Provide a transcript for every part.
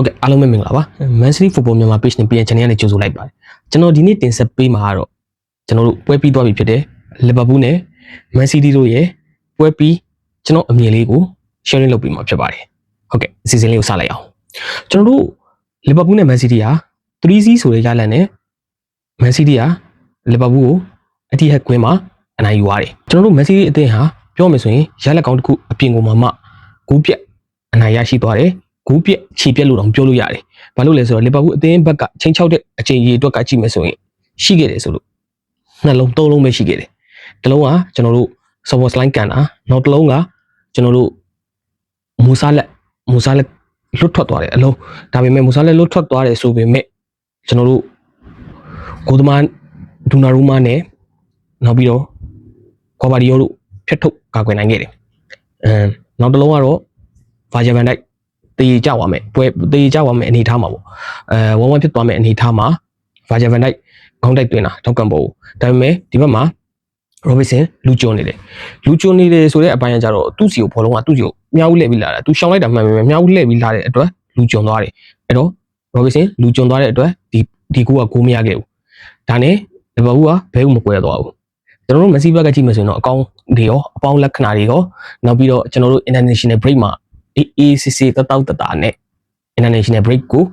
ဟုတ်ကဲ့အားလုံးပဲမင်္ဂလာပါ Man City Football မြန်မာ page နဲ့ PN channel နဲ့ကြိုဆိုလိုက်ပါတယ်ကျွန်တော်ဒီနေ့တင်ဆက်ပေးမှာကတော့ကျွန်တော်တို့ပွဲပြီးသွားပြီဖြစ်တဲ့ Liverpool နဲ့ Man City တို့ရဲ့ပွဲပြီးကျွန်တော်အမြင်လေးကို sharing လုပ်ပေးမှာဖြစ်ပါတယ်ဟုတ်ကဲ့အစီအစဉ်လေးကိုစလိုက်အောင်ကျွန်တော်တို့ Liverpool နဲ့ Man City ဟာ 3C ဆိုတဲ့ရလဒ်နဲ့ Man City ဟာ Liverpool ကိုအတိဟက်ကွင်းမှာအနိုင်ယူရတယ်ကျွန်တော်တို့ Man City အသင်းဟာပြောမယ်ဆိုရင်ရလဒ်ကောင်းတစ်ခုအပြင်ကိုမှမှဂိုးပြက်အနိုင်ရရှိသွားတယ် ဂိုးပြက်ခြေပြက်လို့တောင်ပြောလို့ရတယ်ဘာလို့လဲဆိုတော့လီဗာပူးအသင်းဘက်ကချိန်ချောက်တဲ့အချိန်ကြီးအတွက်ကကြည့်မယ်ဆိုရင်ရှိခဲ့တယ်ဆိုလို့နှလုံးသုံးလုံးပဲရှိခဲ့တယ်တစ်လုံးကကျွန်တော်တို့ software line ကန်တာနောက်တစ်လုံးကကျွန်တော်တို့မူဆာလက်မူဆာလက်လွတ်ထွက်သွားတယ်အလုံးဒါပေမဲ့မူဆာလက်လွတ်ထွက်သွားတယ်ဆိုပေမဲ့ကျွန်တော်တို့ကိုသမားဒူနာရူမာနဲ့နောက်ပြီးတော့ကွာဘာဒီယိုတို့ဖျက်ထုတ်ကာကွယ်နိုင်ခဲ့တယ်အဲနောက်တစ်လုံးကတော့ဗာဂျဗန်ဒိုက် တည်ကြပါမယ်ပွဲတည်ကြပါမယ်အနေထားမှာပေါ့အဲဝမ်ဝမ်ဖြစ်သွားမယ်အနေထားမှာဗာဂျဗန်ဒိုက်ခေါင်းတိုက်တွင်တာထောက်ကန်ဖို့ဒါပေမဲ့ဒီဘက်မှာရိုဘစ်ဆန်လူကျွန်းနေတယ်လူကျွန်းနေတယ်ဆိုတဲ့အပိုင်းကကြတော့သူ့စီကိုဘောလုံးကသူ့စီကိုမြောက်လှည့်ပြီးလာတာသူရှောင်းလိုက်တာမှန်ပေမဲ့မြောက်လှည့်ပြီးလာတဲ့အတွက်လူကျွန်းသွားတယ်အဲ့တော့ရိုဘစ်ဆန်လူကျွန်းသွားတဲ့အတွက်ဒီဒီကူကကိုမရခဲ့ဘူးဒါနဲ့လီဗာပူးကဘဲဦးမကွဲသွားဘူးကျွန်တော်တို့မက်ဆီဘက်ကကြည့်မယ်ဆိုရင်တော့အကောင်းတွေရောအပေါင်းလက္ခဏာတွေရောနောက်ပြီးတော့ကျွန်တော်တို့ international break မှာ အေးအေးစစ်စစ်တတောက်တတာနဲ့ international break ကို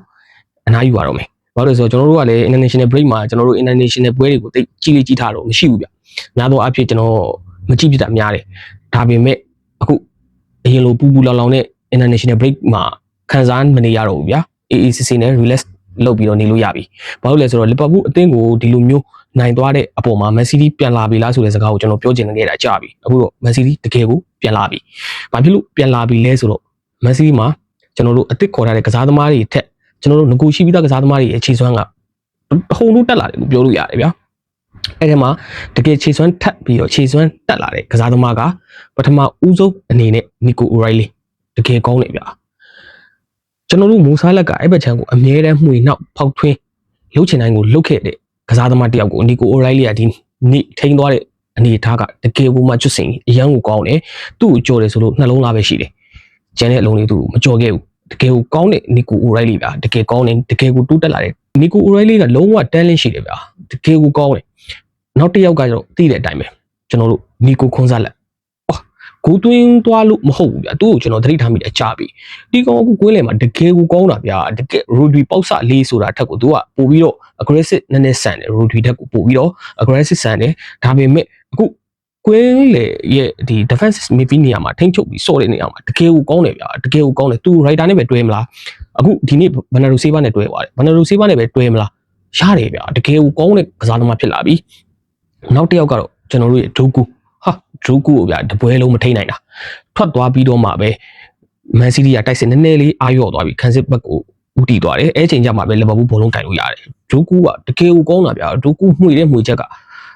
အနားယူရတော့မယ်။ဘာလို့လဲဆိုတော့ကျွန်တော်တို့ကလည်း international break မှာကျွန်တော်တို့ international ပွဲတွေကိုတိတ်ကြီးလေးကြီးထားတော့မရှိဘူးဗျ။များသောအားဖြင့်ကျွန်တော်မကြည့်ဖြစ်တာများတယ်။ဒါပေမဲ့အခုအရင်လိုပူပူလောင်လောင်နဲ့ international break မှာခံစားမနေရတော့ဘူးဗျာ။ AACC နဲ့ relax လုပ်ပြီးတော့နေလို့ရပြီ။ဘာလို့လဲဆိုတော့ Liverpool အသင်းကိုဒီလိုမျိုးနိုင်သွားတဲ့အပေါ်မှာ Man City ပြန်လာပြီလားဆိုတဲ့စကားကိုကျွန်တော်ပြောချင်နေတာကြာပြီ။အခုတော့ Man City တကယ်ကိုပြန်လာပြီ။ဘာဖြစ်လို့ပြန်လာပြီလဲဆိုတော့ Man City မှာကျွန်တော်တို့အစ်စ်ခေါ်ထားတဲ့ကစားသမားတွေထက်ကျွန်တော်တို့ငကိုရှိပြီးသားကစားသမားတွေအခြေစွမ်းကဟုံလို့တက်လာတယ်လို့ပြောလို့ရတယ်ဗျာအဲ့ဒီမှာတကယ်ခြေစွမ်းထပ်ပြီးတော့ခြေစွမ်းတက်လာတဲ့ကစားသမားကပထမဦးဆုံးအနေနဲ့နီကိုအိုရိုင်လီတကယ်ကောင်းတယ်ဗျာကျွန်တော်တို့မူဆာလက်ကအဲ့ဘက်ချမ်းကိုအမြဲတမ်းမှွေနောက်ဖောက်ထွင်းလှုပ်ချင်တိုင်းကိုလှုပ်ခဲ့တဲ့ကစားသမားတယောက်ကိုနီကိုအိုရိုင်လီကဒီနေ့ထိန်းသွားတဲ့အနေအထားကတကယ်ကိုမှကျွတ်စင်အရန်ကိုကောင်းတယ်သူ့ကိုကြော်တယ်ဆိုလို့နှလုံးသားပဲရှိတယ် ကျန်တဲ့အလုံးလေးသူမကြော်ခဲ့ဘူးတကယ်ကိုကောင်းတဲ့နီကိုအိုရိုင်လီဗျာတကယ်ကောင်းတယ်တကယ်ကိုတိုးတက်လာတယ်နီကိုအိုရိုင်လီကလုံးဝတန်းလင်းရှိတယ်ဗျာတကယ်ကိုကောင်းတယ်နောက်တစ်ယောက်ကကျတော့သိတဲ့အတိုင်းပဲကျွန်တော်တို့နီကိုခွန်စားလက်ကိုတွင်းသွားလို့မဟုတ်ဘူးဗျာသူ့ကိုကျွန်တော်သတိထားမိတယ်အကြပြီဒီကောင်ကကွင်းလေမှာတကယ်ကိုကောင်းတာဗျာတကယ်ရိုဒရီပေါက်ဆလေးဆိုတာထက်ကိုသူကပို့ပြီးတော့ aggressive နည်းနည်းဆန်တယ်ရိုဒရီထက်ကိုပို့ပြီးတော့ aggressive ဆန်တယ်ဒါပေမဲ့အခု ကွင်းလေရဲ့ဒီ defensive midfield နေရာမှာထိန်းချုပ်ပြီးစော့တဲ့နေရာမှာတကယ်ကိုကောင်းတယ်ဗျာတကယ်ကိုကောင်းတယ်သူ rider နဲ့ပဲတွဲမလားအခုဒီနေ့ဘန်နာရိုဆေးဘာနဲ့တွဲသွားတယ်ဘန်နာရိုဆေးဘာနဲ့ပဲတွဲမလားရတယ်ဗျာတကယ်ကိုကောင်းတဲ့ကစားသမားဖြစ်လာပြီနောက်တစ်ယောက်ကတော့ကျွန်တော်တို့ရဲ့ဒိုကူဟာဒိုကူကိုဗျာတပွဲလုံးမထိနိုင်တာထွက်သွားပြီးတော့မှပဲမန်စီးတီးကတိုက်စစ်နည်းနည်းလေးအာရော့သွားပြီခန်းစစ်ဘက်ကိုဦးတည်သွားတယ်အဲချိန်ကျမှပဲလီဗာပူးဘောလုံးတိုင်လို့ရတယ်ဒိုကူကတကယ်ကိုကောင်းတာဗျာဒိုကူမှွေတဲ့မှွေချက်က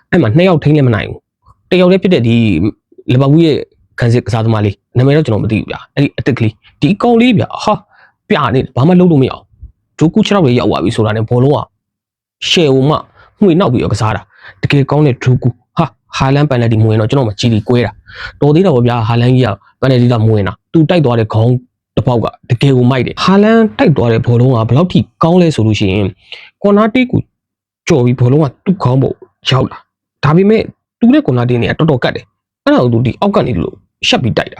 အဲ့မှာနှစ်ယောက်ထိန်းလည်းမနိုင်ဘူး တယောက်တည်းဖြစ်တဲ့ဒီလီဗာပူးရဲ့ခန်းစစ်ကစားသမားလေးနာမည်တော့ကျွန်တော်မသိဘူးဗျာအဲ့ဒီအစ်စ်ကလေးဒီအကောင်လေးဗျာဟာပြနေဘာမှလုပ်လို့မရအောင်ဒိုကူ6ရောက်လေးရောက်သွားပြီဆိုတာနဲ့ဘောလုံးကရှယ်ဦးမှမှွေနောက်ပြီးတော့ကစားတာတကယ်ကောင်းတဲ့ဒိုကူဟာဟာလန်ပန်နယ်တီမဝင်တော့ကျွန်တော်မကြည့်ပြီးကွဲတာတော်သေးတာပေါ့ဗျာဟာလန်ကြီးကပန်နယ်တီကမဝင်တာသူတိုက်သွားတဲ့ခေါင်းတစ်ပေါက်ကတကယ်ကိုမိုက်တယ်ဟာလန်တိုက်သွားတဲ့ဘောလုံးကဘယ်လောက်ထိကောင်းလဲဆိုလို့ရှိရင်ကွန်နာတီကိုကြော်ပြီးဘောလုံးကသူ့ခေါင်းပေါ်ရောက်လာဒါပေမဲ့ သူ့နဲ့ကွန်နာတီနဲ့တော်တော်ကတ်တယ်အဲ့ဒါကိုသူဒီအောက်ကနေလို့ရှက်ပြီးတိုက်တာ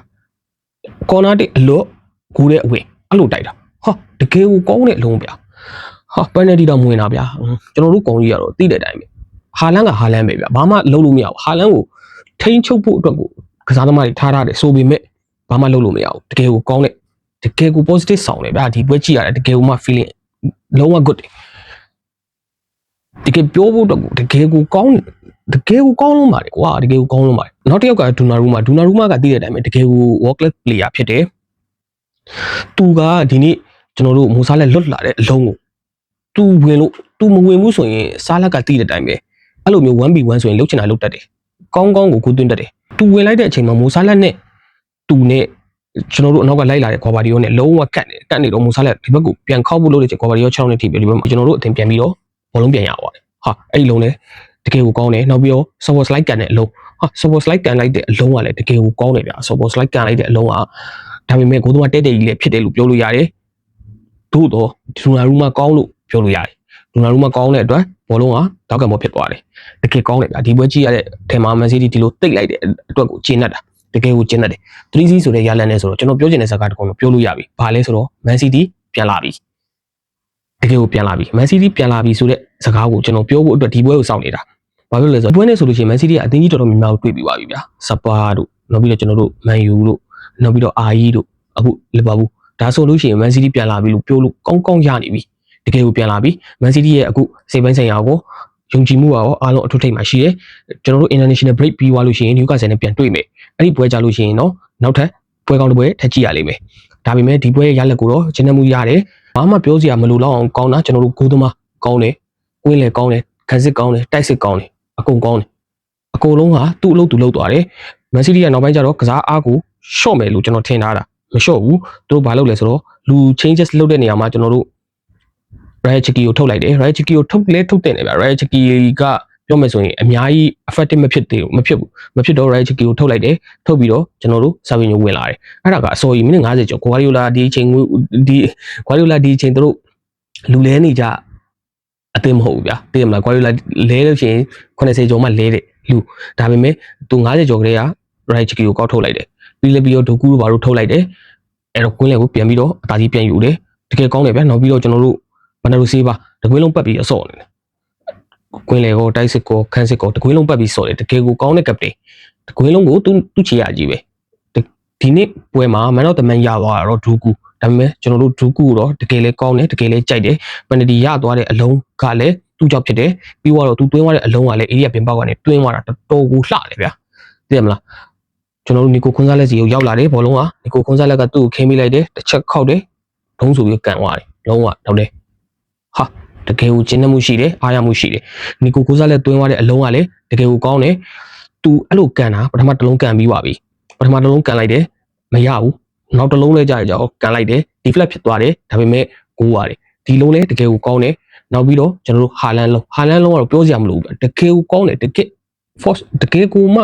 ကွန်နာတီအလော့ဂူတဲ့အဝင်အဲ့လိုတိုက်တာဟာတကယ်ကိုကောင်းတဲ့အလုံးဗျာဟာပန်နယ်တီတော့မဝင်တာဗျာကျွန်တော်တို့ကောင်ကြီးကတော့သိတဲ့အတိုင်းပဲဟာလန်ကဟာလန်ပဲဗျာဘာမှလုပ်လို့မရဘူးဟာလန်ကိုထိန်းချုပ်ဖို့အတွက်ကိုကစားသမားတွေထားထားတယ်ဆိုပေမဲ့ဘာမှလုပ်လို့မရဘူးတကယ်ကိုကောင်းတဲ့တကယ်ကို positive ဆောင်တယ်ဗျာဒီပွဲကြည့်ရတယ်တကယ်ကိုမှ feeling လုံးဝ good တယ်တကယ်ပြောဖို့အတွက်ကိုတကယ်ကိုကောင်းတ ကယ်ကိုကောင်းလုံးပါတယ်ကွာတကယ်ကိုကောင်းလုံးပါတယ်နောက်တစ်ယောက်ကဒူနာရူမာဒူနာရူမာကသိတဲ့အတိုင်းပဲတကယ်ကို world class player ဖြစ်တယ်သူကဒီနေ့ကျွန်တော်တို့မူဆာလက်လွတ်လာတဲ့အလုံးကိုသူဝင်လို့သူမဝင်ဘူးဆိုရင်စားလက်ကသိတဲ့အတိုင်းပဲအဲ့လိုမျိုး 1v1 ဆိုရင်လုတ်ချင်တာလုတ်တတ်တယ်ကောင်းကောင်းကိုကိုသွင်းတတ်တယ်သူဝင်လိုက်တဲ့အချိန်မှာမူဆာလက်နဲ့သူနဲ့ကျွန်တော်တို့အနောက်ကလိုက်လာတဲ့ကွာဘာဒီယိုနဲ့လုံးဝကတ်နေကတ်နေတော့မူဆာလက်ဒီဘက်ကိုပြန်ခောက်ဖို့လုပ်တဲ့ချိန်ကွာဘာဒီယို6နဲ့ထိပြီးဒီဘက်မှာကျွန်တော်တို့အတင်ပြန်ပြီးတော့ဘောလုံးပြန်ရပါတယ်ဟာအဲ့ဒီလုံးလဲ တကယ်ကိုကောင်းတယ်နောက်ပြီးတော့ software slide ကန်တဲ့အလုံးဟာ software slide ကန်လိုက်တဲ့အလုံးကလည်းတကယ်ကိုကောင်းတယ်ဗျာ software slide ကန်လိုက်တဲ့အလုံးကဒါပေမဲ့ကိုယ်တော့တဲတဲကြီးလည်းဖြစ်တယ်လို့ပြောလို့ရတယ်သို့တော့ဒူနာရူမာကောင်းလို့ပြောလို့ရတယ်ဒူနာရူမာကောင်းတဲ့အတွက်ဘောလုံးကတောက်ကမောဖြစ်သွားတယ်တကယ်ကောင်းတယ်ဗျာဒီပွဲကြည့်ရတဲ့ထဲမှာမန်စီးတီဒီလိုတိတ်လိုက်တဲ့အတွက်ကိုကျင်းတတ်တာတကယ်ကိုကျင်းတတ်တယ်3-0ဆိုတဲ့ရလန်နဲ့ဆိုတော့ကျွန်တော်ပြောချင်တဲ့စကားတစ်ခုတော့ပြောလို့ရပြီဘာလဲဆိုတော့မန်စီးတီပြန်လာပြီ တကယ်ကိုပြန်လာပြီမန်စီးတီပြန်လာပြီဆိုတဲ့စကားကိုကျွန်တော်ပြောဖို့အတွက်ဒီပွဲကိုစောင့်နေတာဘာဖြစ်လို့လဲဆိုတော့ပွဲနဲ့ဆိုလို့ရှိရင်မန်စီးတီကအသင်းကြီးတော်တော်များများကိုတွေ့ပြီးပါပြီဗျာစပါတို့နောက်ပြီးတော့ကျွန်တော်တို့မန်ယူတို့နောက်ပြီးတော့အာယီတို့အခုလီဗာပူးဒါဆိုလို့ရှိရင်မန်စီးတီပြန်လာပြီလို့ပြောလို့ကောင်းကောင်းရနေပြီတကယ်ကိုပြန်လာပြီမန်စီးတီရဲ့အခုစိတ်ပိုင်းဆိုင်ရာကိုယုံကြည်မှုကရောအားလုံးအထွတ်ထိပ်မှာရှိတယ်ကျွန်တော်တို့ international break ပြီးသွားလို့ရှိရင် Newcastle နဲ့ပြန်တွေ့မယ်အဲ့ဒီပွဲကြလို့ရှိရင်တော့နောက်ထပ်ပွဲကောင်းတစ်ပွဲထပ်ကြည့်ရလိမ့်မယ်ဒါပေမဲ့ဒီပွဲရဲ့ရလက်ကိုတော့ကျင်းနေမှုရတယ် ဘာမှပြောစရာမလိုတော့အောင်ကောင်းတာကျွန်တော်တို့ကိုသမားကောင်းတယ်ကွင်းလေကောင်းတယ်ခန်းစစ်ကောင်းတယ်တိုက်စစ်ကောင်းတယ်အကုန်ကောင်းတယ်အကုန်လုံးဟာသူ့အလုပ်သူလုပ်သွားတယ်မန်စီးတီကနောက်ပိုင်းကျတော့ကစားအားကိုရှော့မယ်လို့ကျွန်တော်ထင်ထားတာမလျှော့ဘူးသူတို့ဘာလုပ်လဲဆိုတော့လူ changes လုပ်တဲ့နေရာမှာကျွန်တော်တို့ Riot Chicky ကိုထုတ်လိုက်တယ် Riot Chicky ကိုထုတ်လဲထုတ်တယ်နေဗျ Riot Chicky က ပြောမယ်ဆိုရင်အများကြီး effective မဖြစ်သေးဘူးမဖြစ်ဘူးမဖြစ်တော့ Riot Chicky ကိုထုတ်လိုက်တယ်ထုတ်ပြီးတော့ကျွန်တော်တို့ Savinho ဝင်လာတယ်အဲ့ဒါကအစော်ကြီးမိနစ်90ကျော် Guardiola ဒီအချိန်ဒီ Guardiola ဒီအချိန်တို့လူလဲနေကြအသိမဟုတ်ဘူးဗျာသိရမလား Guardiola လဲလို့ရှိရင်80ကျော်မှလဲတဲ့လူဒါပေမဲ့သူ90ကျော်ကလေးက Riot Chicky ကိုကောက်ထုတ်လိုက်တယ်ပြီးလည်းပြီးတော့ဒိုကူတို့ဘာလို့ထုတ်လိုက်တယ်အဲ့တော့ကွင်းလေကိုပြန်ပြီးတော့အသာကြီးပြန်ယူတယ်တကယ်ကောင်းတယ်ဗျာနောက်ပြီးတော့ကျွန်တော်တို့ဘန်နာရူစီးပါတကွင်းလုံးပတ်ပြီးအစော့နေတယ် ကွင်းလေကိုတိုက်စစ်ကိုခန်းစစ်ကိုတကွင်းလုံးပတ်ပြီးစော့တယ်တကယ်ကိုကောင်းတဲ့ကပတိန်တကွင်းလုံးကိုသူသူ့ချေရကြီးပဲဒီနေ့ပွဲမှာမန်တော့တမန်ရသွားတာတော့ဒူကူဒါပေမဲ့ကျွန်တော်တို့ဒူကူကိုတော့တကယ်လဲကောင်းတယ်တကယ်လဲကြိုက်တယ်ပန်နတီရသွားတဲ့အလုံးကလည်းသူ့ကြောင့်ဖြစ်တယ်ပြီးတော့သူတွင်းသွားတဲ့အလုံးကလည်းအေရီယာပင်ပေါက်ကနေတွင်းသွားတာတော်တော်ကိုလှတယ်ဗျာသိရမလားကျွန်တော်တို့နီကိုခွန်စားလက်စီကိုရောက်လာတယ်ဘောလုံးကနီကိုခွန်စားလက်ကသူ့ကိုခင်းမိလိုက်တယ်တစ်ချက်ခောက်တယ်ဒုံးဆိုပြီးကန်သွားတယ်လုံးဝတော့တယ်ဟာတ ကယ်ကိုကျင်းနှမှုရှိတယ်အားရမှုရှိတယ်နီကိုကိုစားလက်တွင်းသွားတဲ့အလုံးကလည်းတကယ်ကိုကောင်းတယ်သူအဲ့လိုကန်တာပထမတစ်လုံးကန်ပြီးပါပြီပထမတစ်လုံးကန်လိုက်တယ်မရဘူးနောက်တစ်လုံးလဲကြာကြအောင်ကန်လိုက်တယ် deflect ဖြစ်သွားတယ်ဒါပေမဲ့ကိုးရတယ်ဒီလုံးလဲတကယ်ကိုကောင်းတယ်နောက်ပြီးတော့ကျွန်တော်တို့ဟာလန်လုံးဟာလန်လုံးကတော့ပြောစရာမလိုဘူးတကယ်ကိုကောင်းတယ်တကယ် force တကယ်ကိုမှ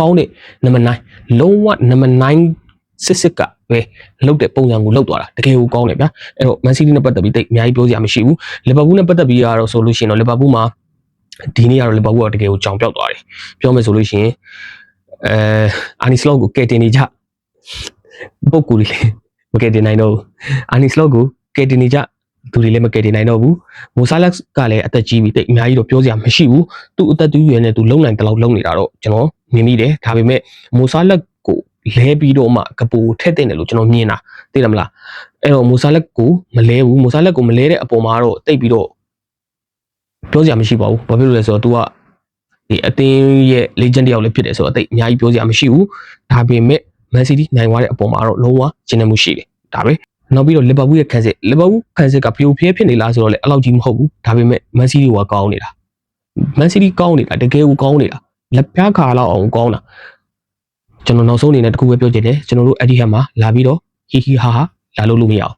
ကောင်းတဲ့ number 9လုံးဝ number 9 စစ်စစ်ကပဲလုတ်တဲ့ပုံစံကိုလုတ်သွားတာတကယ်ကိုကောင်းတယ်ဗျာအဲ့တော့ Man City နဲ့ပတ်သက်ပြီးတိတ်အများကြီးပြောစရာမရှိဘူးလီဗာပူးနဲ့ပတ်သက်ပြီးကတော့ဆိုလို့ရှိရင်တော့လီဗာပူးမှာဒီနေ့ကတော့လီဗာပူးကတကယ်ကိုကြောင်ပြောက်သွားတယ်ပြောမယ်ဆိုလို့ရှိရင်အဲအာနီစလော့ကိုကယ်တင်နေကြပုံကူလေးမကယ်တင်နိုင်တော့ဘူးအာနီစလော့ကိုကယ်တင်နေကြသူတွေလည်းမကယ်တင်နိုင်တော့ဘူးမိုဆာလက်ကလည်းအသက်ကြီးပြီတိတ်အများကြီးတော့ပြောစရာမရှိဘူးသူ့အသက်တူးရွယ်နဲ့သူလုံနိုင်တလောက်လုံနေတာတော့ကျွန်တော်မြင်မိတယ်ဒါပေမဲ့မိုဆာလက်ကို လဲပြီးတော့မှကပူထက်တဲ့တယ်လို့ကျွန်တော်မြင်တာသိတယ်မလားအဲ့တော့မိုဆာလက်ကိုမလဲဘူးမိုဆာလက်ကိုမလဲတဲ့အပေါ်မှာတော့တိတ်ပြီးတော့ပြောစရာမရှိပါဘူးဘာဖြစ်လို့လဲဆိုတော့ तू ကဒီအသင်းရဲ့ legend တယောက်လည်းဖြစ်တယ်ဆိုတော့တိတ်အများကြီးပြောစရာမရှိဘူးဒါပေမဲ့ Man City နိုင်သွားတဲ့အပေါ်မှာတော့လုံးဝကျင်းနေမှုရှိတယ်ဒါပဲနောက်ပြီးတော့လီဗာပူးရဲ့ခန်းစစ်လီဗာပူးခန်းစစ်ကဖျို့ဖျဲဖြစ်နေလားဆိုတော့လေအဲ့လောက်ကြီးမဟုတ်ဘူးဒါပေမဲ့ Man City ကကောင်းနေတာ Man City ကောင်းနေတာတကယ်ကိုကောင်းနေတာလက်ပြားခါလောက်အောင်ကောင်းတာ ကျွန်တော်နောက်ဆုံးအနေနဲ့တခုပဲပြောချင်တယ်ကျွန်တော်တို့အဲ့ဒီဟက်မှာလာပြီးတော့ဟီဟီဟာဟာလာလို့လို့မရအောင်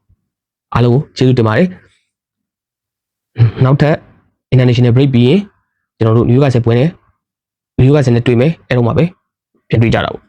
အားလုံးကိုကျေးဇူးတင်ပါတယ်နောက်ထပ် international break ပြီးရင်ကျွန်တော်တို့ New York ဆက်ပွဲနဲ့ New York ဆက်နဲ့တွေ့မယ်အဲ့တော့မှပဲပြန်တွေ့ကြတာပေါ့